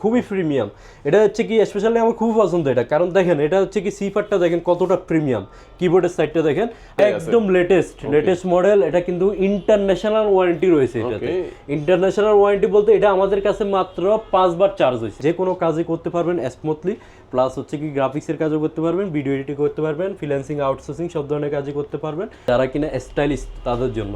খুবই প্রিমিয়াম এটা হচ্ছে কি স্পেশালি আমার খুব পছন্দ এটা। কারণ দেখেন এটা হচ্ছে কি সিপারটা দেখেন কতটা প্রিমিয়াম কিবোর্ডের সাইডটা দেখেন একদম লেটেস্ট লেটেস্ট মডেল এটা কিন্তু ইন্টারন্যাশনাল ওয়ারেন্টি রয়েছে এটাতে। ইন্টারন্যাশনাল ওয়ারেন্টি বলতে এটা আমাদের কাছে মাত্র পাঁচবার চার্জ হয়েছে। যে কোনো কাজই করতে পারবেন স্মুথলি প্লাস হচ্ছে কি গ্রাফিক্সের কাজও করতে পারবেন ভিডিও এডিটিং করতে পারবেন ফ্রিল্যান্সিং আউটসোর্সিং সব ধরনের কাজই করতে পারবেন। যারা কিনা স্টাইলিস্ট তাদের জন্য।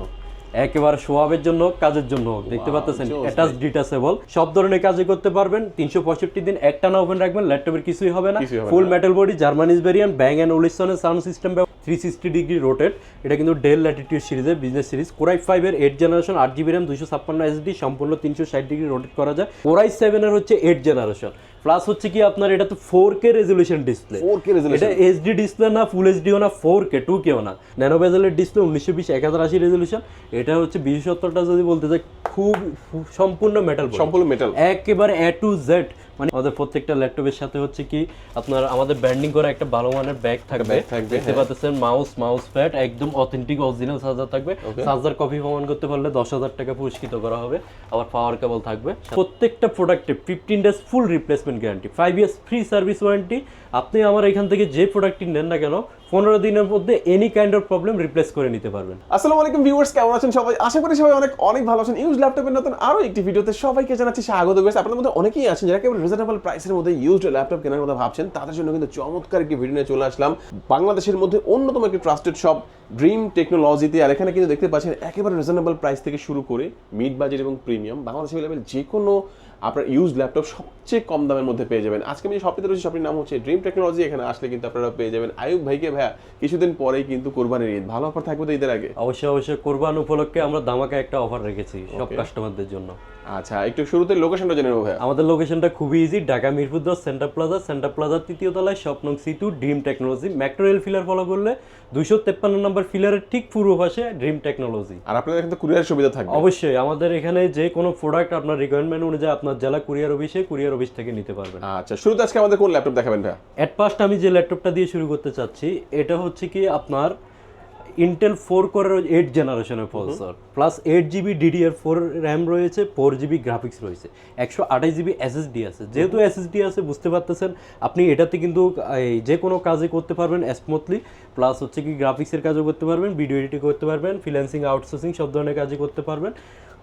একেবারে সোয়াবের জন্য কাজের জন্য। দেখতে পাচ্ছেন অ্যাটাচ ডিটাচেবল সব ধরনের কাজই করতে পারবেন। তিনশো পঁয়ষট্টি দিন একটা না ওপেন রাখবেন ল্যাপটপের কিছুই হবে না। Full metal body Germany's variant Bang and উলিসনের sound system three sixty degree rotate এটা কিন্তু ডেল ল্যাটিটিউড সিরিজের বিজনেস সিরিজ কোরাই ফাইভের এইট জেনারেশন আট জিবি র্যাম দুশো ছাপ্পান্ন এসডি সম্পূর্ণ তিনশো ষাট ডিগ্রি রোটেট করা যায়। কোরাই সেভেনের হচ্ছে এইট জেনারেশন প্লাস হচ্ছে কি আপনার এটা তো four K resolution display 4K resolution? এটা এইচডি ডিসপ্লে না ফুল এইচডিও না ফোর কে টু কেও না। ন্যানো বেজেলের ডিসপ্লে উনিশশো বিশ এক হাজার আশি রেজলিউশন এটা হচ্ছে বিশেষত্বটা যদি বলতে চাই খুব খুব সম্পূর্ণ মেটাল সম্পূর্ণ মেটাল একেবারে এ টু জেড মানে আমাদের প্রত্যেকটা ল্যাপটপের সাথে হচ্ছে কি আপনার আমাদের ব্র্যান্ডিং করা একটা ভালো মানের ব্যাগ থাকবে। দেখতে পাচ্ছেন মাউস মাউস প্যাড একদম অথেন্টিক অরিজিনাল চার্জার থাকবে। চার্জার কপি প্রমাণ করতে পারলে দশ হাজার টাকা পুরস্কৃত করা হবে। আবার পাওয়ার কেবল থাকবে। প্রত্যেকটা প্রোডাক্টে fifteen days full replacement guarantee five years free service warranty আপনি আমার এখান থেকে যে প্রোডাক্টটি নেন না কেন পনেরো দিনের মধ্যে any kind of problem replace করে নিতে পারবেন। আসসালামু আলাইকুম ভিউয়ার্স কেমন আছেন সবাই? আশা করি সবাই অনেক অনেক ভালো আছেন। ইউজ ল্যাপটপের নতুন আরও একটি ভিডিওতে সবাইকে জানাচ্ছি স্বাগত বেশ আপনাদের মধ্যে অনেকেই আছেন যারা কেবল রিজনেবল প্রাইসের মধ্যে ইউজড ল্যাপটপ কেনার কথা ভাবছেন। তাদের জন্য কিন্তু চমৎকার একটি ভিডিও নিয়ে চলে আসলাম। বাংলাদেশের মধ্যে অন্যতম একটি ট্রাস্টেড শপ ড্রিম টেকনোলজিতে আর এখানে কিন্তু দেখতে পাচ্ছেন, একেবারে রিজনেবল প্রাইস থেকে শুরু করে মিড বাজেট এবং প্রিমিয়াম বাংলাদেশে লেভেল যে কোনো আপনার ইউজ ল্যাপটপ সবচেয়ে কম দামের মধ্যে পেয়ে যাবেন। আজকে আমি যে শপটিতে রয়েছি শপটির নাম হচ্ছে ড্রিম টেকনোলজি এখানে আসলে কিন্তু আপনারা পেয়ে যাবেন। আয়ুব ভাইকে ভাইয়া কিছুদিন পরেই কিন্তু কোরবানির ঈদ। ভালো অফার থাকবে তো ঈদের আগে? অবশ্যই অবশ্যই। কোরবান উপলক্ষে আমরা দামাকা একটা অফার রেখেছি সব কাস্টমারদের জন্য। আচ্ছা একটু শুরুতে লোকেশনটা জেনে নেব ভাইয়া। আমাদের লোকেশনটা খুবই ইজি ঢাকা মিরপুর দশ সেন্টার প্লাজা সেন্টার প্লাজার তৃতীয় তলায় স্বপ্নং C two dream technology metro rail pillar follow করলে দুশো তেপ্পান্ন নম্বর ফিলারের ঠিক পূর্ব পাশে ড্রিম টেকনোলজি আর আপনাদের এখানে কুরিয়ার সুবিধা থাকবে। অবশ্যই আমাদের এখানে যে কোনো প্রোডাক্ট আপনার রিকোয়ারমেন্ট অনুযায়ী আপনার জেলা কুরিয়ার অফিসে কুরিয়ার অফিস থেকে নিতে পারবেন। আচ্ছা শুরুতে আজকে আমাদের কোন ল্যাপটপ দেখাবেন ভাইয়া? অ্যাট ফার্স্ট আমি যে ল্যাপটপটা দিয়ে শুরু করতে চাচ্ছি এটা হচ্ছে কি আপনার ইন্টেল ফোর কোরের এইট জেনারেশনের processor plus eight GB DDR four RAM রয়েছে ফোর জিবি গ্রাফিক্স রয়েছে একশো আঠাশ জিবি এসএসডি আছে। যেহেতু এসএসডি আছে বুঝতে পারতেছেন আপনি এটাতে কিন্তু এই যে কোনো কাজই করতে পারবেন স্মুথলি প্লাস হচ্ছে কি গ্রাফিক্সের কাজও করতে পারবেন ভিডিও এডিটিং করতে পারবেন ফ্রিল্যান্সিং আউটসোর্সিং সব ধরনের কাজই করতে পারবেন।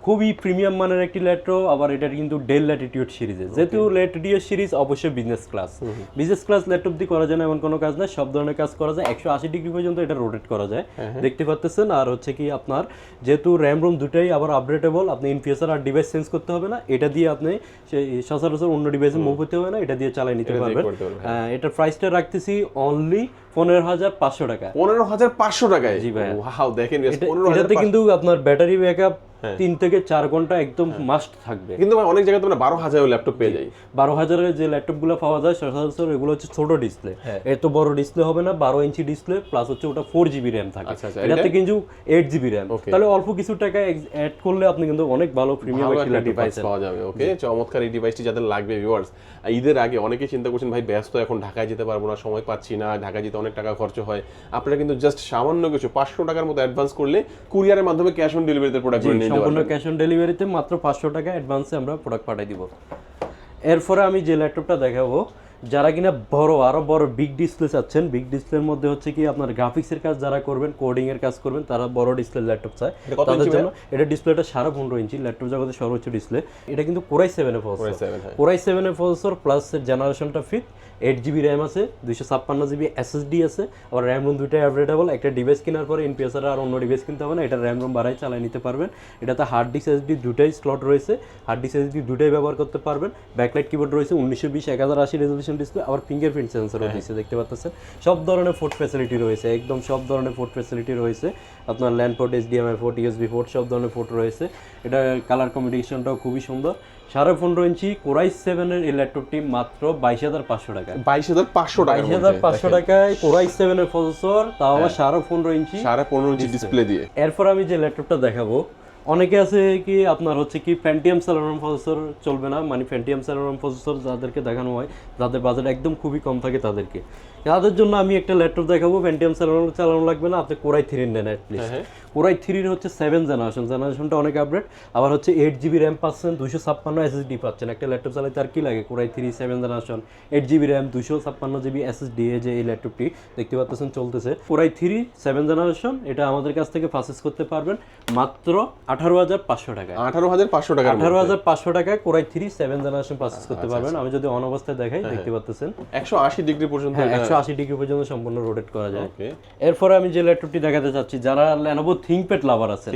খুবই প্রিমিয়াম মানের একটি ল্যাপটপ আবার এটা কিন্তু ডেল ল্যাটিটিউড সিরিজের যেহেতু ল্যাটিটিউড সিরিজ অবশ্যই business class business class laptop দিয়ে করা যায় না এমন কোনো কাজ না। সব ধরনের কাজ করা যায়। একশো আশি ডিগ্রি পর্যন্ত এটা রোটেট করা যায়। দেখতে পাচ্তেছেন আর হচ্ছে কি আপনার যেহেতু র্যাম রোম দুটাই আবার আপডেটেবল আপনি ইনফিউচার আর ডিভাইস চেঞ্জ করতে হবে না। এটা দিয়ে আপনি সেই সচরাচর অন্য ডিভাইসে মুভ করতে হবে না। এটা দিয়ে চালাই নিতে পারবেন। আহ, এটার প্রাইসটা রাখতেছি অনলি পনেরো হাজার পাঁচশো টাকা। পনেরো হাজার পাঁচশো টাকায়? জি। ওয়াও দেখেন এটাতে কিন্তু আপনার ব্যাটারি ব্যাকআপ হ্যাঁ। তিন থেকে চার ঘণ্টা একদম মাস্ট থাকবে। কিন্তু অনেক জায়গায় তোমরা বারো হাজার ল্যাপটপ পেয়ে যাই। বারো হাজারের যে ল্যাপটপগুলো পাওয়া যায় সচরাচর এগুলো হচ্ছে ছোট ডিসপ্লে হ্যাঁ। এত বড় ডিসপ্লে হবে না বারো ইঞ্চি ডিসপ্লে প্লাস হচ্ছে ওটা ফোর জিবি র্যাম থাকে। আচ্ছা, আচ্ছা, এটাতে কিন্তু এইট জিবি র্যাম তাহলে অল্প কিছু টাকা অ্যাড করলে আপনি কিন্তু অনেক ভালো প্রিমিয়াম একটা ডিভাইস পাওয়া যাবে ওকে চমৎকার এই ডিভাইসটি যাদের লাগবে ভিউয়ার্স ঈদের আগে অনেকে চিন্তা করছেন ভাই ব্যস্ত এখন ঢাকায় যেতে পারব না সময় পাচ্ছি না ঢাকায় যেতে অনেক টাকা খরচ হয়। আপনারা কিন্তু জাস্ট সামান্য কিছু পাঁচশো টাকার মতো অ্যাডভান্স করলে কুরিয়ারের মাধ্যমে ক্যাশ অন ডেলিভারিতে প্রোডাক্ট নিতে সম্পূর্ণ ক্যাশ অন ডেলিভারিতে মাত্র পাঁচশো টাকা অ্যাডভান্সে আমরা প্রোডাক্ট পাঠিয়ে দিব। এরপরে আমি যে ল্যাপটপটা দেখাবো যারা কিনা বড় আরও বড় বিগ ডিসপ্লে চাচ্ছেন বিগ ডিসপ্লের মধ্যে হচ্ছে কি আপনার গ্রাফিক্সের কাজ যারা করবেন কোডিং এর কাজ করবেন তারা বড় ডিসপ্লে ল্যাপটপ চায়। তাদের জন্য এটা ডিসপ্লেটা সাড়ে পনেরো ইঞ্চি ল্যাপটপ জগতে সর্বোচ্চ ডিসপ্লে এটা কিন্তু কোরাই প্রসেসর i7 হ্যাঁ। কোরাই সেভেনের প্রসেসর প্লাস জেনারেশনটা ফিট এইট জিবি র্যাম আছে দুইশো ছাপ্পান্ন জিবি এসএসডি আছে আবার র্যাম রোম দুইটাই অ্যাভেলেবল একটা ডিভাইস কেনার পরে ইনপিএসআর আর অন্য ডিভাইস কিনতে হবে না এটা র্যাম রোম বাড়াই চালাই নিতে পারবেন। এটাতে হার্ড ডিস্ক এসডি দুটাই স্লট রয়েছে হার্ড ডিস্ক এসডি দুটাই ব্যবহার করতে পারবেন। ব্যাকলাইট কিবোর্ড রয়েছে উনিশশো বিশ এক হাজার আশি রেজলিউশন ডিসপ্লে আবার ফিঙ্গারপ্রিন্ট সেন্সরও দিয়েছে দেখতে পাচ্ছেন সব ধরনের ফোর্ট ফ্যাসিলিটি রয়েছে একদম সব ধরনের ফোর্ট ফ্যাসিলিটি রয়েছে। আপনার LAN port HDMI port USB port সব ধরনের ফোর্ট রয়েছে। এটা কালার কম্বিনেশনটাও খুবই সুন্দর। সাড়ে পনেরো ইঞ্চি কোরাই সেভেনের এই ল্যাপটপটি মাত্র বাইশ হাজার পাঁচশো টাকা। বাইশ হাজার পাঁচশো টাকা বাইশ হাজার পাঁচশো টাকায় কোরাই সেভেনের প্রসেসর তাও আবার সাড়ে পনেরো ইঞ্চি। সাড়ে পনেরো ইঞ্চি ডিসপ্লে দিয়ে। এরপর আমি যে ল্যাপটপটা দেখাবো অনেকে আছে কি আপনার হচ্ছে কি ফ্যান্টিয়াম স্যালোরাম প্রসেসর চলবে না মানে ফ্যান্টিয়াম স্যালোরাম প্রসেসর যাদেরকে দেখানো হয় যাদের বাজেট একদম খুবই কম থাকে তাদেরকে। তাদের জন্য আমি একটা ল্যাপটপ দেখাবো ফ্যান্টিয়াম স্যালোরাম চালানো লাগবে না আপনি কোরাই থ্রি নেন অ্যাটলিস্ট হ্যাঁ, কোরাই থ্রির হচ্ছে সেভেন জেনারেশন জেনারেশনটা অনেক আপডেট আবার হচ্ছে এইট জিবি র্যাম পাচ্ছেন দুশো ছাপ্পান্ন এসএসডি পাচ্ছেন। একটা ল্যাপটপ চালাতে আর কি লাগে? Core i three seven generation eight GB RAM দুশো ছাপ্পান্ন জিবি এসএসডি এ যে এই ল্যাপটপটি দেখতে পাচ্ছেন চলতেছে। কোরাই থ্রি সেভেন জেনারেশন এটা আমাদের কাছ থেকে পারচেস করতে পারবেন মাত্র আঠারো হাজার পাঁচশো টাকা আঠারো হাজার পাঁচশো টাকা আঠারো হাজার পাঁচশো টাকায় core i three seven generation purchase আচ্ছা, করতে পারবেন। আমি যদি অন অবস্থায় দেখাই দেখতে পাচ্ছেন। একশো আশি ডিগ্রি পর্যন্ত হ্যাঁ একশো আশি ডিগ্রি পর্যন্ত সম্পূর্ণ রোটেট করা যায়। এরপরে আমি যে ল্যাপটপটি দেখাতে চাচ্ছি যারা লেনোভো থিংকপ্যাড লাভার আছে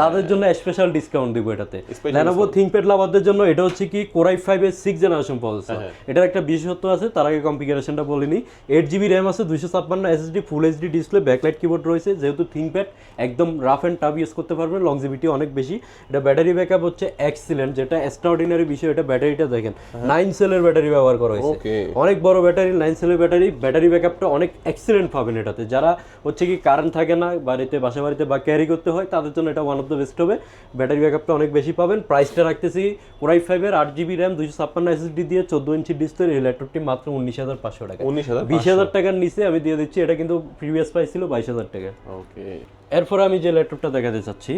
তাদের জন্য স্পেশাল ডিসকাউন্ট দিব এটাতে। লেনোভো থিংকপ্যাড লাভারদের জন্য এটা হচ্ছে কি কোরাই ফাইভ এর সিক্স জেনারেশন প্রসেসর হ্যাঁ, এটার একটা বিশেষত্ব আছে তার আগে কনফিগারেশনটা বলিনি এইট জিবি র্যাম আছে দুইশো ছাপ্পান্ন SSD full HD display backlight keyboard রয়েছে। যেহেতু থিংকপ্যাড একদম রাফ অ্যান্ড টাফ ইউজ করতে পারবেন লংজিভিটি অনেক বেশি। এটা ব্যাটারি ব্যাকআপ হচ্ছে এক্সিলেন্ট যেটা এক্সট্রাঅর্ডিনারি বিষয় এটা ব্যাটারিটা দেখেন। নাইন সেলের ব্যাটারি ব্যবহার করা হয়েছে। অনেক বড় ব্যাটারি নাইন সেলের ব্যাটারি ব্যাটারি ব্যাকআপটা অনেক এক্সিলেন্ট পাবেন এটাতে। যারা হচ্ছে কি কারেন্ট থাকে না বাড়িতে বাসা বাড়িতে বা ক্যারি করতে হয় তাদের জন্য এটা ওয়ান অফ দ্য বেস্ট হবে। ব্যাটারি ব্যাকআপটা অনেক বেশি পাবেন। প্রাইসটা রাখতেছি ওরাই ফাইভের আট জিবি র্যাম দুশো ছাপ্পান্ন এসএসডি দিয়ে চোদ্দ ইঞ্চি ডিসপ্লে এই ল্যাপটপটি মাত্র উনিশ হাজার পাঁচশো টাকা। উনিশ হাজার বিশ হাজার টাকার নিচে আমি দিয়ে দিচ্ছি। এটা কিন্তু প্রিভিয়াস প্রাইস ছিল বাইশ হাজার টাকা। ওকে এরপরে আমি যে ল্যাপটপটা দেখাতে চাচ্ছি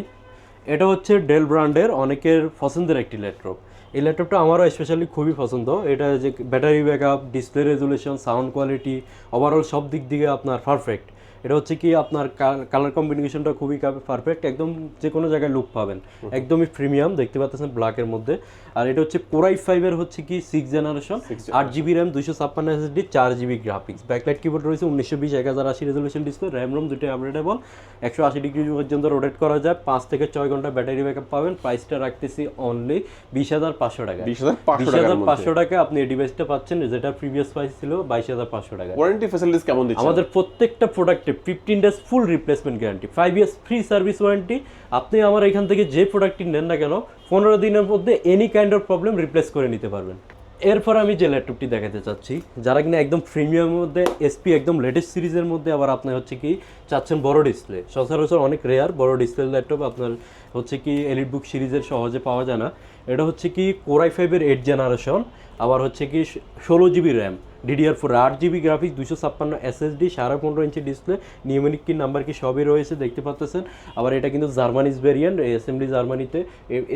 এটা হচ্ছে ডেল ব্র্যান্ডের অনেকের পছন্দের একটি ল্যাপটপ এই ল্যাপটপটা আমারও স্পেশালি খুবই পছন্দ। এটা যে battery backup display resolution sound quality overall সব দিক দিয়ে আপনার পারফেক্ট এটা হচ্ছে কি আপনার কালার কম্বিনেশনটা খুবই পারফেক্ট একদম যে কোনো জায়গায় লুক পাবেন। একদমই প্রিমিয়াম দেখতে পাচ্ছেন ব্ল্যাকের মধ্যে। আর এটা হচ্ছে কোরাই ফাইভের হচ্ছে কি সিক্স জেনারেশন আট জিবি র্যাম দুইশো ছাপ্পান্ন এসএসডি চার জিবি গ্রাফিক্স ব্যাকলাইট কিবোর্ড রয়েছে উনিশশো বিশ এক হাজার আশি রেজলিউশন ডিসপ্লে র্যাম রোম দুটোই আপডেটেবল একশো আশি ডিগ্রি পর্যন্ত রোটেট করা যায়। পাঁচ থেকে ছয় ঘণ্টা ব্যাটারি ব্যাকআপ পাবেন। প্রাইসটা রাখতেছি অনলি বিশ হাজার পাঁচশো টাকা। বিশ হাজার পাঁচশো টাকা আপনি এই ডিভাইসটা পাচ্ছেন। যেটা প্রিভিয়াস প্রাইস ছিল বাইশ হাজার পাঁচশো টাকা ওয়ারেন্টি ফ্যাসিলিটিস কেমন দিচ্ছে আমাদের প্রত্যেকটা প্রোডাক্টে fifteen days full replacement guarantee five years free service warranty আপনি আমার এখান থেকে যে প্রোডাক্টটি নেন না কেন, পনেরো দিনের মধ্যে any kind of problem replace করে নিতে পারবেন। এরপর আমি যে ল্যাপটপটি দেখাতে চাচ্ছি, যারা কিনা একদম প্রিমিয়ামের মধ্যে এসপি একদম লেটেস্ট সিরিজের মধ্যে আবার আপনার হচ্ছে কি, চাচ্ছেন বড় ডিসপ্লে সচরাচর অনেক রেয়ার বড় ডিসপ্লে ল্যাপটপ আপনার হচ্ছে কি এলিট বুক সিরিজের সহজে পাওয়া যায় না। এটা হচ্ছে কি কোরাই ফাইভের এইট জেনারেশন আবার হচ্ছে কি, ষোলো জিবি র্যাম ডিডিআর ফোর আট জিবি গ্রাফিক্স দুশো ছাপ্পান্ন এসএসডি সাড়ে পনেরো ইঞ্চি ডিসপ্লে নিয়মিক কি নাম্বার কি সবই রয়েছে দেখতে পাচ্ছেন আবার এটা কিন্তু জার্মানিজ ভেরিয়েন্ট অ্যাসেম্বলি জার্মানিতে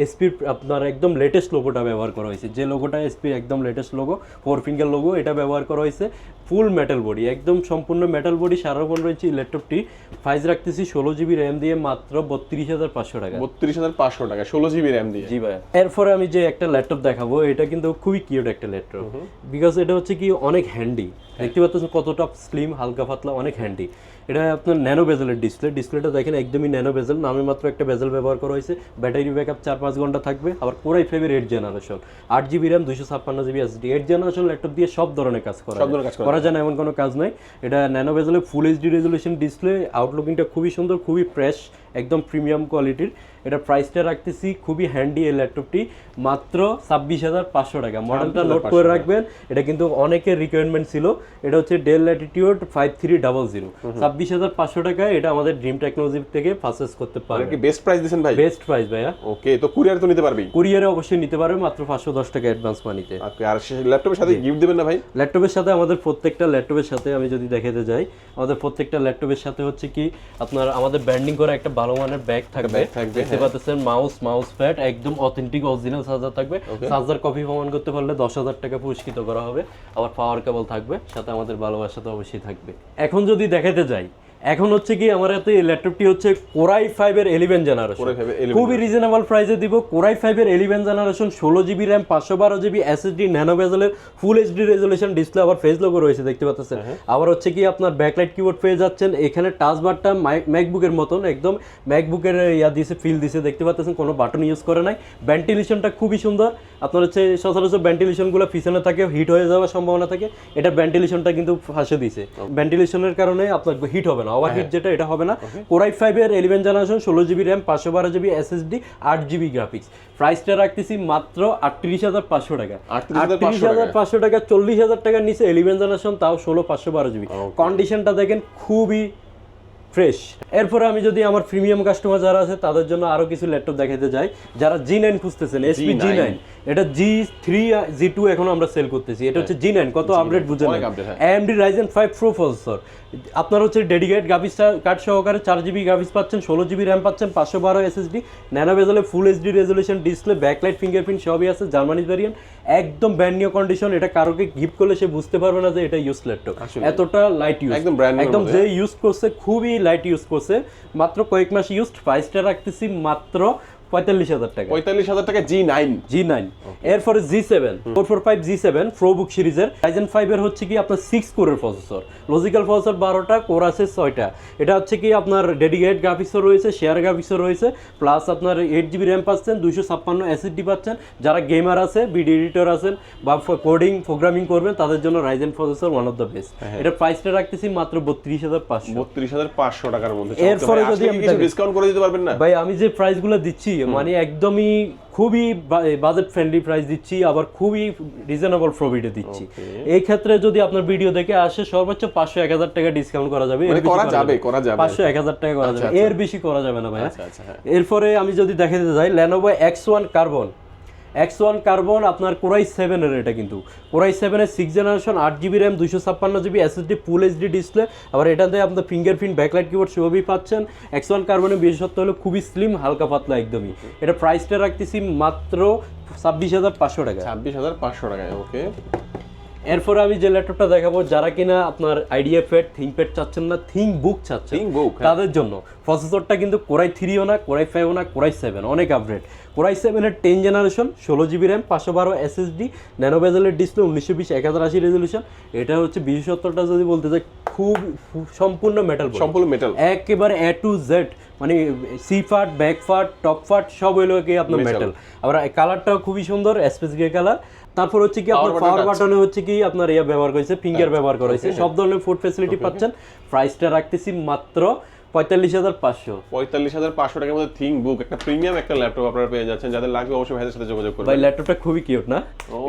এসপির আপনার একদম লেটেস্ট লোগোটা ব্যবহার করা হয়েছে। যে লোগোটা এসপির একদম latest logo four finger logo এটা ব্যবহার করা হয়েছে। ফুল মেটাল বডি একদম সম্পূর্ণ মেটাল বডি সাড়ে পনেরো ইঞ্চি ল্যাপটপটি প্রাইস রাখতেছি ষোলো জিবি র্যাম দিয়ে মাত্র বত্রিশ হাজার পাঁচশো টাকা। বত্রিশ হাজার পাঁচশো টাকা ষোলো জিবি র্যাম দিয়ে। জি ভাই এরপরে আমি যে একটা ল্যাপটপ দেখাবো এটা কিন্তু খুবই কিউট একটা ল্যাপটপ বিকজ এটা হচ্ছে কি অনেক হ্যান্ডি দেখতে পাচ্ছেন কতটা স্লিম হালকা পাতলা অনেক হ্যান্ডি এটা আপনার ন্যানো বেজেলের ডিসপ্লে ডিসপ্লেটা দেখেন একদমই ন্যানো বেজেল। নামে মাত্র একটা বেজেল ব্যবহার করা হয়েছে। ব্যাটারি ব্যাকআপ চার পাঁচ ঘণ্টা থাকবে। আবার কোরাই ফাইভের এইট জেনারেশন আট জিবি র্যাম দুশো ছাপ্পান্ন GB SD eight generation laptop দিয়ে সব ধরনের কাজ করা করা যায়। না এমন কোনো কাজ নাই। এটা ন্যানো বেজেলে ফুল এইচডি রেজলিউশন ডিসপ্লে আউটলুকিংটা খুবই সুন্দর খুবই ফ্রেশ একদম প্রিমিয়াম কোয়ালিটির এটা প্রাইসটা রাখতেছি খুবই হ্যান্ডি এই ল্যাপটপটি মাত্র ছাব্বিশ হাজার পাঁচশো টাকা। মডেলটা নোট করে রাখবেন। এটা কিন্তু অনেকের রিকোয়ারমেন্ট ছিল। এটা হচ্ছে Dell Latitude five three double zero ছাব্বিশ হাজার পাঁচশো টাকায় এটা আমাদের ড্রিম টেকনোলজি থেকে পারচেস করতে পারবে। কি বেস্ট প্রাইস দিচ্ছেন ভাই? বেস্ট প্রাইস ভাইয়া। ওকে তো কুরিয়ার তো নিতে পারবি কুরিয়ারে অবশ্যই নিতে পারবে মাত্র পাঁচশো দশ টাকা অ্যাডভান্স মানিতে আর ল্যাপটপের সাথে গিফট দেবেন না ভাই? ল্যাপটপের সাথে আমাদের প্রত্যেকটা ল্যাপটপের সাথে আমি যদি দেখাতে যাই আমাদের প্রত্যেকটা ল্যাপটপের সাথে হচ্ছে কি আপনার আমাদের ব্যান্ডিং করা একটা ভালো মানের ব্যাগ থাকবে। থাকবে, দেখতে পাচ্ছেন মাউস মাউস প্যাড একদম অথেন্টিক অরিজিনাল চার্জার থাকবে। চার্জার কপি প্রমাণ করতে পারলে দশ হাজার টাকা পুরস্কৃত করা হবে। আবার পাওয়ার কেবল থাকবে সাথে আমাদের ভালোবাসা তো অবশ্যই থাকবে। এখন যদি দেখাতে যাই এখন হচ্ছে কি আমার হাতে এই ল্যাপটপটি হচ্ছে কোরাই ফাইভের এলিভেন জেনারেশন Core i5 11 খুবই রিজনেবল প্রাইসে দিব। কোরাই ফাইভের এলিভেন জেনারেশন ষোলো জিবি র্যাম পাঁচশো বারো জিবি এসএসডি ন্যানো বেজেলের ফুল এইচডি রেজলিউশন ডিসপ্লে আবার ফেস লোগো রয়েছে দেখতে পাচ্ছেন। আবার হচ্ছে কি আপনার ব্যাকলাইট কিবোর্ড পেয়ে যাচ্ছেন। এখানে টাচ বারটা ম্যাকবুকের মতন একদম ম্যাকবুকের ইয়া দিয়েছে ফিল দিয়েছে দেখতে পাচ্ছেন কোনো বাটন ইউজ করে নাই। ভেন্টিলেশনটা খুবই সুন্দর। আপনার হচ্ছে সচরাচর ভেন্টিলেশনগুলো পিছনে থাকে হিট হয়ে যাওয়ার সম্ভাবনা থাকে। এটা ভেন্টিলেশনটা কিন্তু ফাঁসে দিছে। ভেন্টিলেশনের কারণে আপনার হিট হবে না। ওভার হিট যেটা এটা হবে না। কোরাই ফাইভের এলিভেন জেনারেশন ষোলো জিবি র্যাম পাঁচশো বারো জিবি এসএসডি আট জিবি গ্রাফিক্স প্রাইসটা রাখতেছি মাত্র আটত্রিশ হাজার পাঁচশো টাকা। আটত্রিশ হাজার পাঁচশো টাকা। চল্লিশ হাজার টাকার নিচে এলিভেন জেনারেশন তাও ষোলো পাঁচশো বারো জিবি কন্ডিশনটা দেখেন খুবই ফ্রেশ এরপরে আমি যদি আমার প্রিমিয়াম কাস্টমার যারা আছে তাদের জন্য আরও কিছু ল্যাপটপ দেখাতে যাই। যারা জি নাইন খুঁজতেছেন এসপি জি নাইন এটা জি থ্রি জি টু এখন আমরা সেল করতেছি। এটা হচ্ছে জি নাইন কত আপডেট বুঝে হ্যাঁ। AMD Ryzen five pro processor আপনার হচ্ছে ডেডিকেট গ্রাফিক্স কার্ড সহকারে চার জিবি গ্রাফিক্স পাচ্ছেন ষোলো জিবি র্যাম পাচ্ছেন পাঁচশো বারো SSD nano বেজলে full HD resolution display backlight fingerprint সবই আছে জার্মানি ভ্যারিয়েন্ট একদম ব্র্যান্ড নিউ কন্ডিশন এটা কারোকে গিফট করলে সে বুঝতে পারবে না যে এটা ইউজ ল্যাপটপ এতটা লাইট ইউজ একদম new একদম যে ইউজ করছে খুবই লাইট ইউজ করছে মাত্র কয়েক মাস ইউজ প্রাইসটা রাখতেছি মাত্র পঁয়তাল্লিশ হাজার টাকা। পঁয়তাল্লিশ হাজার টাকা জি নাইন জি নাইন এরপরে G seven four four five G seven ProBook সিরিজের। রাইজেন ফাইভ এর হচ্ছে কি আপনার সিক্স কোরের প্রসেসর লজিক্যাল প্রসেসর বারোটা কোর আছে ছয়টা। এটা হচ্ছে কি আপনার ডেডিকেট গ্রাফিক্সও রয়েছে শেয়ার গ্রাফিক্সও রয়েছে প্লাস আপনার এইট জিবি র্যাম পাচ্ছেন দুইশো ছাপ্পান্ন এসএসডি পাচ্ছেন। যারা গেমার আছে ভিডিও এডিটর আছেন বা কোডিং প্রোগ্রামিং করবেন তাদের জন্য Ryzen processor one of the best এটা প্রাইসটা রাখতেছি মাত্র বত্রিশ হাজার পাঁচশো। বত্রিশ হাজার পাঁচশো টাকার মধ্যে। এরপরে। যদি আমি ডিসকাউন্ট করে দিতে পারবেন না? ভাই আমি যে প্রাইসগুলো দিচ্ছি মানে একদমই খুবই বাজেট ফ্রেন্ডলি প্রাইস দিচ্ছি আবার খুবই রিজনেবল প্রফিটে দিচ্ছি। এই ক্ষেত্রে যদি আপনার ভিডিও দেখে আসে সর্বোচ্চ পাঁচশো এক হাজার টাকা ডিসকাউন্ট করা যাবে। মানে করা যাবে, করা যাবে। পাঁচশো এক হাজার টাকা করা যাবে। এর বেশি করা যাবে না ভাই আচ্ছা আচ্ছা হ্যাঁ। এরপরে আমি যদি দেখাতে যাই Lenovo X one Carbon X one Carbon আপনার কোরাই সেভেনের এটা কিন্তু। কোরাই সেভেনের সিক্স জেনারেশন আট জিবি র্যাম দুশো ছাপ্পান্ন GB SSD full HD display আবার এটাতে আপনার ফিঙ্গার প্রিন্ট ব্যাকলাইট কিবোর্ড সেভাবেই পাচ্ছেন এক্স ওয়ান কার্বনের বিশেষত্ব হলো খুবই স্লিম হালকা পাতলা একদমই। এটা প্রাইসটা রাখতেছি মাত্র ছাব্বিশ হাজার পাঁচশো টাকা। ছাব্বিশ হাজার পাঁচশো টাকা ওকে এরপরে আমি যে ল্যাপটপটা দেখাবো যারা কিনা আপনার আইডিয়া প্যাড থিঙ্ক প্যাড চাচ্ছেন না থিঙ্ক বুক চাচ্ছেন ThinkBook, হ্যাঁ। তাদের জন্য। প্রসেসরটা কিন্তু কোরাই থ্রিও না কোরাই ফাইভও না কোরাই সেভেন অনেক আপডেট কোরাই সেভেনের টেন জেনারেশন ষোলো জিবি র্যাম পাঁচশো বারো এসএসডি ন্যানো বেজেলের ডিসপ্লে উনিশশো বিশ এক হাজার আশি রেজলিউশন এটা হচ্ছে বিশেষত্বটা যদি বলতে চাই খুব সম্পূর্ণ মেটাল সম্পূর্ণ মেটাল একেবারে এ টু জেড মানে C flat back flat top flat সব হইল কি আপনার. মেটাল আবার কালারটাও খুবই সুন্দর স্পেস গ্রে কালার তারপর হচ্ছে কি আপনার পাওয়ার বাটনে হচ্ছে কি আপনার ইয়া ব্যবহার করেছে ফিঙ্গার ব্যবহার করেছে। হয়েছে সব ধরনের ফুড ফ্যাসিলিটি পাচ্ছেন। প্রাইসটা রাখতেছি মাত্র পঁয়তাল্লিশ হাজার পাঁচশো। পঁয়তাল্লিশ হাজার পাঁচশো টাকার মধ্যে থিঙ্ক বুক একটা প্রিমিয়াম একটা ল্যাপটপ আপনারা পেয়ে যাচ্ছেন যাদের লাগবে অবশ্যই ভাইদের সাথে যোগাযোগ করবেন। ভাই ল্যাপটপটা খুবই কিউট না?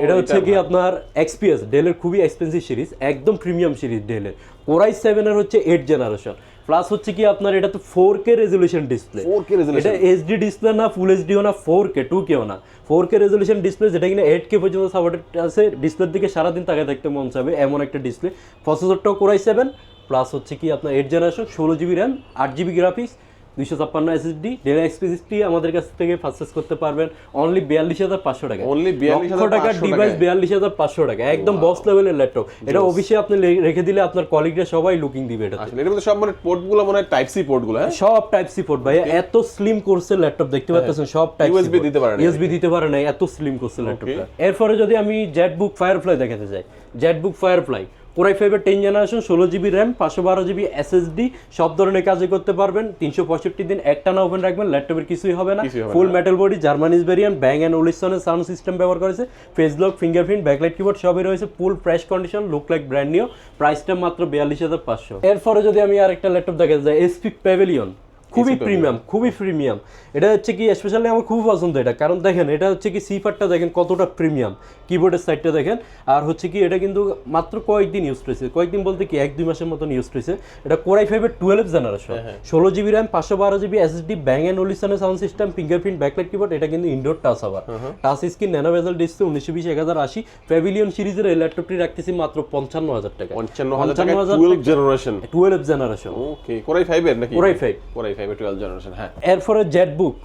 এটা হচ্ছে কি আপনার এক্সপিএস ডেলের খুবই এক্সপেন্সিভ সিরিজ একদম প্রিমিয়াম সিরিজ ডেলের কোরাই সেভেনের হচ্ছে এইট জেনারেশন প্লাস হচ্ছে কি আপনার এটা তো four K resolution display 4K resolution? এটা এইচডি ডিসপ্লে না ফুল এইচডিও না ফোর কে টু কেও না। ফোর কে রেজলিউশন ডিসপ্লে যেটা কিনা এইট কে পর্যন্ত সাপোর্টেড আছে ডিসপ্লের দিকে সারাদিন তাকায় দেখতে মন চাবে এমন একটা ডিসপ্লে প্রসেসরটাও কোরাই সেভেন প্লাস হচ্ছে কি আপনার এইট জেনারেশন ষোলো জিবি র্যাম আট জিবি গ্রাফিক্স দুইশো ছাপ্পান্ন এসএসডি ডেল এক্সপিএসটি আমাদের কাছ থেকে পারচেস করতে পারবেন। অনলি বিয়াল্লিশ হাজার পাঁচশো টাকা। অনলি 42,500 লক্ষ টাকার ডিভাইস বিয়াল্লিশ হাজার পাঁচশো টাকা। একদম বস লেভেলের ল্যাপটপ এটা অফিসে আপনি রেখে দিলে আপনার কলিগরা সবাই লুকিং দিবে এটা এর মধ্যে সব মানে পোর্টগুলো মনে হয় টাইপ সি পোর্টগুলো হ্যাঁ? সব টাইপ সি পোর্ট ভাই এত স্লিম করছে ল্যাপটপ দেখতে পাচ্ছেন সব টাইপ USB দিতে পারে না। ইউএসবি দিতে পারে না এত স্লিম করছে ল্যাপটপটা এরপরে যদি আমি জেটবুক ফায়ারফ্লাই দেখাতে চাই। জেটবুক ফায়ারফ্লাই কোরাই ফাইভের টেন জেনারেশন ষোলো জিবি র্যাম পাঁচশো বারো জিবি এসএসডি সব ধরনের কাজে করতে পারবেন। তিনশো পঁয়ষট্টি দিন একটানা ওপেন রাখবেন ল্যাপটপের কিছুই হবে না। ফুল মেটাল বডি জার্মানিজ ভেরিয়ান ব্যাং অ্যান্ড ওলিসনের সাউন্ড সিস্টেম ব্যবহার করেছে face lock fingerprint backlight keyboard সবই রয়েছে full fresh condition look like brand new প্রাইসটা মাত্র বিয়াল্লিশ হাজার পাঁচশো। এরপরে যদি আমি আরেকটা ল্যাপটপ দেখা যায় এসপি প্যাভিলিয়ন খুবই প্রিমিয়াম খুবই প্রিমিয়াম এটা হচ্ছে কি স্পেশালি আমার খুব পছন্দ এটা। কারণ দেখেন এটা হচ্ছে কি সিফারটা দেখেন কতটা প্রিমিয়াম কিবোর্ডের সাইডটা দেখেন। আর হচ্ছে কি এটা কিন্তু মাত্র কয়েকদিন ইউজ করেছে। কয়েকদিন বলতে কি এক দুই মাসের মতন ইউজ করেছে। এটা কোরাই ফাইভের টুয়েলভ জেনারেশন ষোলো জিবি র্যাম পাঁচশো বারো GB SSD Bang and ওলিসনের sound system fingerprint backlight keyboard এটা কিন্তু ইনডোর টাচ আবার touch screen nano bezel display উনিশশো বিশ এক হাজার আশি। প্যাভিলিয়ন সিরিজের এই ল্যাপটপটি রাখতেছি মাত্র পঞ্চান্ন হাজার টাকা পঞ্চান্ন হাজার টাকা twelve generation twelve generation okay core i ফাইভের নাকি? Core i five core i ফাইভের টুয়েলভ জেনারেশন হ্যাঁ। এরপরে জেটবুক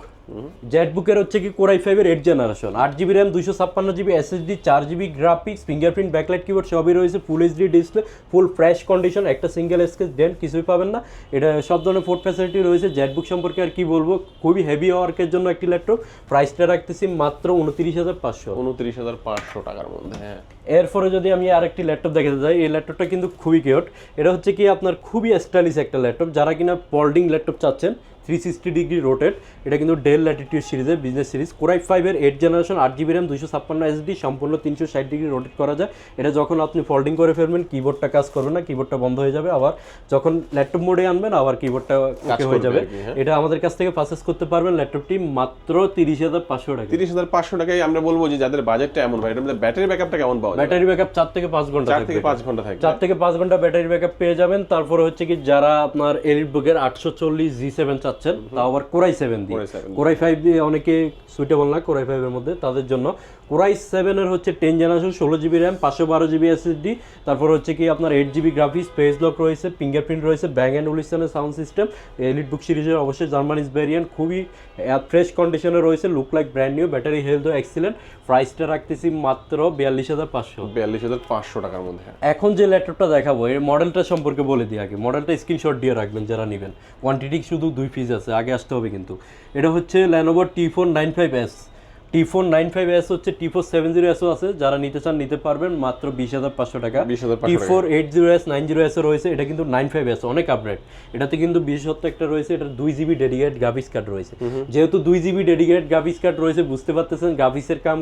জেটবুকের হচ্ছে কি কোরাই ফাইভের এইট জেনারেশন আট জিবি র্যাম দুইশো ছাপ্পান্ন জিবি এসএসডি চার GB graphics fingerprint backlight keyboard সবই রয়েছে full HD display full fresh condition একটা সিঙ্গেল স্কেচ ডেন্ট কিছুই পাবেন না। এটা সব ধরনের পোর্ট ফ্যাসিলিটি রয়েছে জেটবুক সম্পর্কে আর কি বলব খুবই হেভি ওয়ার্কের জন্য একটি ল্যাপটপ প্রাইসটা রাখতেছি মাত্র উনত্রিশ হাজার পাঁচশো। উনত্রিশ হাজার পাঁচশো টাকার মধ্যে হ্যাঁ। এরপরে যদি আমি আরেকটি ল্যাপটপ দেখাতে যাই এই ল্যাপটপটা কিন্তু খুবই কিউট এটা হচ্ছে কি আপনার খুবই স্টাইলিশ একটা ল্যাপটপ যারা কিনা ফোল্ডিং ল্যাপটপ চাচ্ছেন থ্রি সিক্সটি ডিগ্রি রোটেট এটা কিন্তু ডেল ল্যাটিটিউড সিরিজের বিজনেস সিরিজ কোরাই ফাইভের এইট জেনারেশন আট জিবি র্যাম দুশো ছাপ্পান্ন এসডি সম্পূর্ণ তিনশো ষাট ডিগ্রি রোটেট করা যায়। এটা যখন আপনি ফোল্ডিং করে ফেলবেন কিবোর্ডটা কাজ করবে না কিবোর্ডটা বন্ধ হয়ে যাবে। আবার যখন ল্যাপটপ মোডে আনবেন আবার কিবোর্ডটা ওকে হয়ে যাবে। হ্যাঁ। এটা আমাদের কাছ থেকে পারচেস করতে পারবেন ল্যাপটপটি মাত্র তিরিশ হাজার পাঁচশো টাকা। তিরিশ হাজার পাঁচশো টাকায় আমরা বলব যে যাদের বাজেটটা এমন এটার মধ্যে ব্যাটারি ব্যাকআপটা কেমন পাওয়া যায়? ব্যাটারি ব্যাকআপ চার থেকে পাঁচ ঘণ্টা চার থেকে পাঁচ ঘণ্টা থাকে চার থেকে পাঁচ ঘণ্টা ব্যাটারি ব্যাকআপ পেয়ে যাবেন। তারপরে হচ্ছে কি যারা আপনার এলিট বুকের আটশো চল্লিশ জি সেভেন চাচ্ছেন তাও আবার কোরাই সেভেন দিয়ে। Core i7 core i five দিয়ে অনেকে সুইটেবল না কোরাই ফাইভের মধ্যে তাদের জন্য কোরাই সেভেনের হচ্ছে টেন জেনারেশন ষোলো জিবি র্যাম পাঁচশো বারো জিবি এসএসডি তারপর হচ্ছে কি আপনার eight GB graphics face lock রয়েছে ফিঙ্গারপ্রিন্ট রয়েছে ব্যাং অ্যান্ড উলিসনের সাউন্ড সিস্টেম এলিট বুক সিরিজের অবশ্যই জার্মানিজ ভ্যারিয়েন্ট খুবই ফ্রেশ কন্ডিশনে রয়েছে look like brand new battery health excellent প্রাইসটা রাখতেছি মাত্র বিয়াল্লিশ হাজার পাঁচশো। বিয়াল্লিশ হাজার পাঁচশো টাকার মধ্যে এখন যে ল্যাপটপটা দেখাবো এর মডেলটা সম্পর্কে বলে দিই আগে মডেলটা স্ক্রিনশট দিয়ে রাখবেন যারা নেবেন। কোয়ান্টিটি শুধু দুই পিস আছে আগে আসতে হবে কিন্তু। এটা হচ্ছে Lenovo T four nine five S T four nine five S হচ্ছে টি ফোর সেভেন জিরো এসও আছে। যারা নিতে চান নিতে পারবেন মাত্র বিশ হাজার পাঁচশো টাকা। T four eight zero S nine zero S O রয়েছে। এটা কিন্তু নাইন ফাইভ এস অনেক আপডেট এটাতে কিন্তু বিশেষত্ব একটা রয়েছে এটা দুই জিবি ডেডিকেট গ্রাফিক্স কার্ড রয়েছে। যেহেতু দুই জিবি ডেডিকেট গ্রাফিক্স কার্ড রয়েছে বুঝতে পারতেছেন গ্রাফিক্সের কাম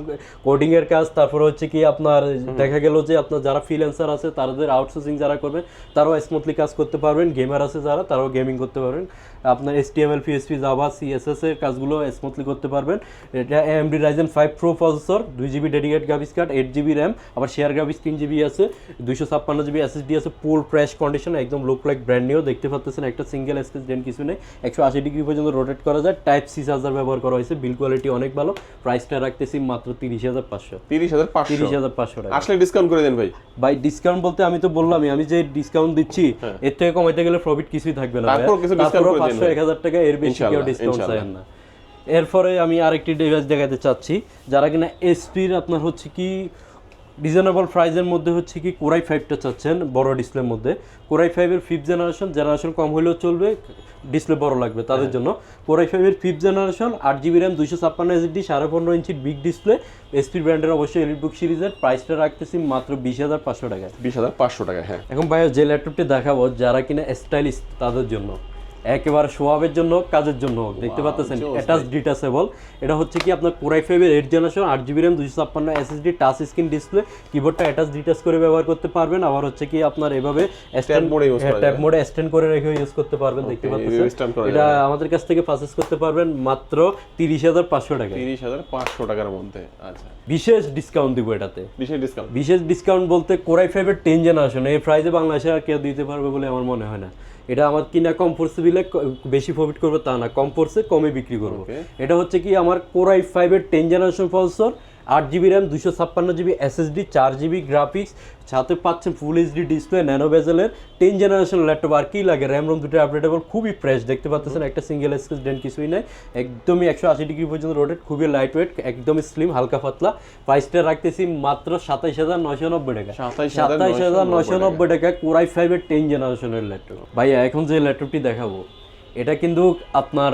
কোডিং এর কাজ তারপর হচ্ছে কি আপনার দেখা গেল যে আপনার যারা ফ্রিল্যান্সার আছে তাদের আউটসোর্সিং যারা করবেন তারাও স্মুথলি কাজ করতে পারবেন। গেমার আছে যারা তারাও গেমিং করতে পারবেন। আপনার HTML PHP Java CSS এর কাজগুলো স্মুথলি করতে পারবেন। এটা AMD Ryzen five pro processor দুই GB dedicate graphics card eight GB RAM আবার শেয়ার গ্রাফিক্স তিন জিবি আছে দুইশো ছাপ্পান্ন জিবি এসএসডি আছে ফুল ফ্রেশ কন্ডিশন একদম লুক লাইক ব্র্যান্ড নিউ দেখতে পাচ্ছেন একটা সিঙ্গেল এসএস ডেন কিছু নেই। একশো আশি ডিগ্রি পর্যন্ত রোটেট করা যায় টাইপ সি চার্জার ব্যবহার করা হয়েছে বিল কোয়ালিটি অনেক ভালো প্রাইসটা রাখতেছি মাত্র তিরিশ হাজার পাঁচশো। তিরিশ হাজার পাঁচশো? তিরিশ হাজার পাঁচশো টাকা। আসলে ডিসকাউন্ট করে দেন ভাই। ভাই ডিসকাউন্ট বলতে আমি তো বললামই আমি যে ডিসকাউন্ট দিচ্ছি এর থেকে কমাইতে গেলে প্রফিট কিছুই থাকবে না তারপর কিছু দিন পাঁচশো। এক হাজার টাকা এর বেশি কেউ ডিসকাউন্ট ইনশাআল্লাহ। না। এরপরে আমি আরেকটি ডিভাইস দেখাতে চাচ্ছি যারা কিনা এসপির আপনার হচ্ছে কি রিজনেবল প্রাইজের মধ্যে হচ্ছে কি কোরাই ফাইভটা চাচ্ছেন বড় ডিসপ্লের মধ্যে। কোরাই ফাইভের ফিফথ জেনারেশন জেনারেশন কম হলেও চলবে ডিসপ্লে বড় লাগবে তাদের হ্যাঁ। জন্য। কোরাই ফাইভের ফিফথ জেনারেশন আট জিবি র্যাম দুইশো ছাপ্পান্ন এসডি সাড়ে পনেরো ইঞ্চির বিগ ডিসপ্লে এসপি ব্র্যান্ডের অবশ্যই এলিট বুক সিরিজের প্রাইসটা রাখতেছি মাত্র বিশ হাজার পাঁচশো টাকা বিশ হাজার পাঁচশো টাকা হ্যাঁ। এখন ভাই যে ল্যাপটপটি দেখাবো যারা কিনা স্টাইলিশ তাদের জন্য। একেবারে সোয়াবের জন্য কাজের জন্য। দেখতে পাচ্ছেন অ্যাটাচ ডিটাচেবল এটা হচ্ছে কি আপনার কোরাই ফাইভের এইট জেনারেশন আট জিবি র্যাম দুশো ছাপ্পান্ন এসএসডি টাচ স্ক্রিন ডিসপ্লে কিবোর্ডটা অ্যাটাচ ডিটাচ করে ব্যবহার করতে পারবেন। আবার হচ্ছে কি আপনার এভাবে ট্যাব মোডে স্ট্যান্ড করে রেখে ইউজ করতে পারবেন দেখতে পাচ্ছেন। এটা আমাদের কাছ থেকে পারচেস করতে পারবেন মাত্র তিরিশ হাজার পাঁচশো টাকা তিরিশ হাজার পাঁচশো টাকার মধ্যে আচ্ছা। বিশেষ ডিসকাউন্ট দিব এটাতে। বিশেষ ডিসকাউন্ট বিশেষ ডিসকাউন্ট বলতে কোরাই ফাইভের টেন জেনারেশন এই প্রাইসে বাংলাদেশে আর কেউ দিতে পারবে বলে আমার মনে হয় না। এটা আমার কিনা কম পড়ছে দিলে বেশি প্রফিট করব তা না কম পড়ছে কমে বিক্রি করব। এটা হচ্ছে কি আমার কোরাই ফাইভের টেন জেনারেশন প্রসেসর আট জিবি র্যাম দুশো ছাপ্পান্ন জিবি এসএসডি চার জিবি গ্রাফিক্স সাথে পাচ্ছেন ফুল এইচডি ডিসপ্লে ন্যানো বেজেলের টেন জেনারেশন ল্যাপটপ আর কি লাগে? র্যাম রোম দুটো আপডেটেবল খুবই ফ্রেশ দেখতে পাচ্ছেন একটা সিঙ্গেল স্ক্রিন ডেন কিছুই নাই। একদমই একশো আশি ডিগ্রি পর্যন্ত রোটেট খুবই লাইট ওয়েট একদমই স্লিম হালকা পাতলা। প্রাইসটা রাখতেছি মাত্র সাতাইশ হাজার নয়শো নব্বই টাকা। 27,990 সাতাইশ হাজার নয়শো নব্বই টাকা কোরাই ফাইভের টেন জেনারেশনের ল্যাপটপ ভাইয়া এখন যে ল্যাপটপটি দেখাবো এটা কিন্তু আপনার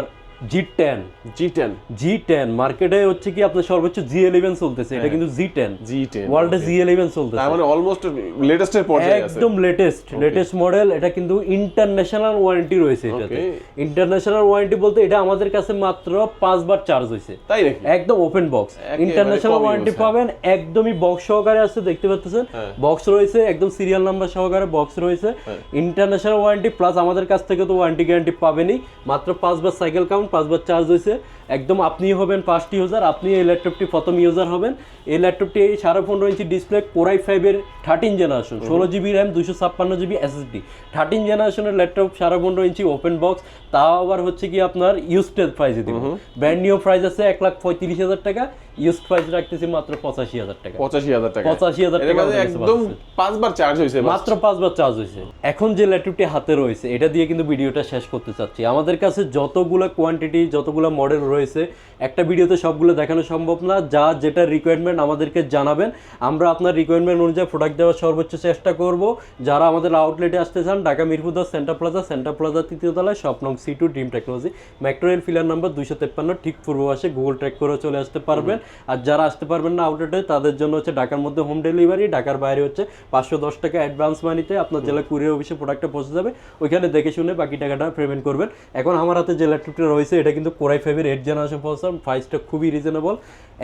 G ten G ten G ten মার্কেটে হচ্ছে কি আপনার সর্বোচ্চ জি ইলেভেন চলতেছে। এটা কিন্তু জি টেন জি টেন ওয়ার্ল্ডে জি ইলেভেন চলতেছে। মানে অলমোস্ট লেটেস্টের পর্যায়ে একদম লেটেস্ট লেটেস্ট মডেল এটা কিন্তু ইন্টারন্যাশনাল ওয়ারেন্টি রয়েছে এটাতে। ইন্টারন্যাশনাল ওয়ারেন্টি বলতে এটা আমাদের কাছে মাত্র পাঁচবার চার্জ হয়েছে। তাই নাকি? একদম ওপেন বক্স ইন্টারন্যাশনাল ওয়ারেন্টি পাবেন একদমই বক্স সহকারে আছে দেখতে পাচ্ছেন। হ্যাঁ। বক্স রয়েছে একদম সিরিয়াল নাম্বার সহকারে বক্স রয়েছে। হ্যাঁ। ইন্টারন্যাশনাল ওয়ারেন্টি প্লাস আমাদের কাছ থেকে তো ওয়ারেন্টি গ্যারান্টি পাবেনই। মাত্র পাঁচবার সাইকেল কাউন্ট পাঁচবার চার্জ হয়েছে। একদম আপনি হবেন পাঁচটি ইউজার আপনি এই ল্যাপটপটি প্রথম ইউজার হবেন। এই ল্যাপটপটি সাড়ে পনেরো ইঞ্চি ডিসপ্লে কোরাই ফাইভের থার্টিন জেনারেশন ষোলো জিবি র্যাম দুশো ছাপ্পান্ন জিবি এসএসডি থার্টিন জেনারেশনের ল্যাপটপ সাড়ে পনেরো ইঞ্চি ওপেন বক্স তাও আবার হচ্ছে কি আপনার ইউজটেড প্রাইসে দিব। ব্র্যান্ড নিউ প্রাইস আছে এক লাখ পঁয়ত্রিশ হাজার টাকা। ইউজ প্রাইস রাখতেছি মাত্র পঁচাশি হাজার টাকা। পঁচাশি হাজার টাকা। 85,000 এর টাকা একদম পাঁচবার চার্জ হয়েছে মাত্র পাঁচবার চার্জ হয়েছে এখন যে ল্যাপটপটি হাতে রয়েছে এটা দিয়ে কিন্তু ভিডিওটা শেষ করতে চাচ্ছি। আমাদের কাছে যতগুলো কোয়ান্টিটি যতগুলো মডেল রয়েছে একটা ভিডিওতে সবগুলো দেখানো সম্ভব না। যা যেটা রিকোয়ারমেন্ট আমাদেরকে জানাবেন আমরা আপনার রিকোয়ারমেন্ট অনুযায়ী প্রোডাক্ট দেওয়ার সর্বোচ্চ চেষ্টা করব। যারা আমাদের আউটলেটে আসতে চান ঢাকা মিরপুর দশ সেন্টার প্লাজা সেন্টার প্লাজা তৃতীয় তলায় স্বপ্নং সি টু ড্রিম টেকনোলজি ম্যাক্টোরিয়াল ফিলার নাম্বার দুইশো তেপ্পান্ন ঠিক পূর্ব পাশে গুগল ট্র্যাক করে চলে আসতে পারবেন। আর যারা আসতে পারবেন না আউটলেটে তাদের জন্য হচ্ছে ঢাকার মধ্যে হোম ডেলিভারি ঢাকার বাইরে হচ্ছে পাঁচশো দশ টাকা অ্যাডভান্স মানিতে আপনার জেলা কুরিয়ার অফিসে প্রোডাক্টটা পৌঁছে যাবে। ওইখানে দেখে শুনে বাকি টাকাটা পেমেন্ট করবেন। এখন আমার হাতে যে ল্যাপটপটা রয়েছে, এটা কিন্তু কোরাই ফাইভের এইট জেনারেশন প্রসেসর প্রাইসটা খুবই রিজনেবল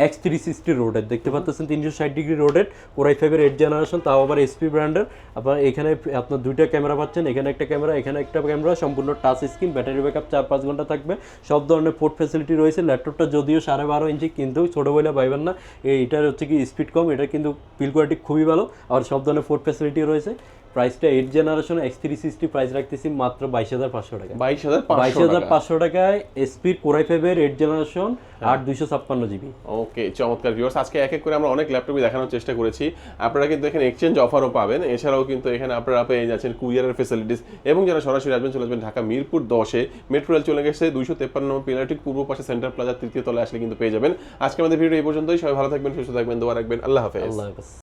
এক্স থ্রি সিক্সটি রোডের দেখতে পাচ্ছেন তিনশো ষাট ডিগ্রি রোডের কোরাই ফাইভের এইট জেনারেশন তাও আবার এসপি ব্র্যান্ডের আপনার এখানে আপনার দুইটা ক্যামেরা পাচ্ছেন, এখানে একটা ক্যামেরা এখানে একটা ক্যামেরা সম্পূর্ণ টাচ স্ক্রিন ব্যাটারি ব্যাকআপ চার পাঁচ ঘণ্টা থাকবে। সব ধরনের পোর্ট ফ্যাসিলিটি রয়েছে। ল্যাপটপটা যদিও সাড়ে বারো ইঞ্চি কিন্তু ছোটো বলে পাইবেন না। এইটার হচ্ছে কি স্পিড কম এটা কিন্তু বিল কোয়ালিটি খুবই ভালো। আর সব ধরনের ফোর্ড ফ্যাসিলিটি রয়েছে। প্রাইসটা eight generation X three sixty price রাখতেছি মাত্র বাইশ হাজার পাঁচশো টাকা বাইশ হাজার বাইশ হাজার পাঁচশো টাকায়। এসপির কোরাই ফাইভের এইট জেনারেশন আট দুইশো ছাপ্পান্ন জিবি ওকে চমৎকার ভিউয়ার্স আজকে এক এক করে আমরা অনেক ল্যাপটপই দেখানোর চেষ্টা করেছি। আপনারা কিন্তু এখানে এক্সচেঞ্জ অফারও পাবেন। এছাড়াও কিন্তু এখানে আপনারা পেয়ে যাচ্ছেন কুরিয়ারের ফেসিলিটিস এবং যারা সরাসরি আসবেন চলে আসবেন ঢাকা মিরপুর দশে। মেট্রো রেল চলে গেছে দুইশো তেপ্পান্ন নম্বর পূর্ব পাশে সেন্টার প্লাজার তৃতীয় তলায় আসলে কিন্তু পেয়ে যাবেন। আজকে আমাদের ভিডিও এই পর্যন্তই। সবাই ভালো থাকবেন সুস্থ থাকবেন দোয়া রাখবেন। আল্লাহ হাফেজ। আল্লাহ হাফেজ।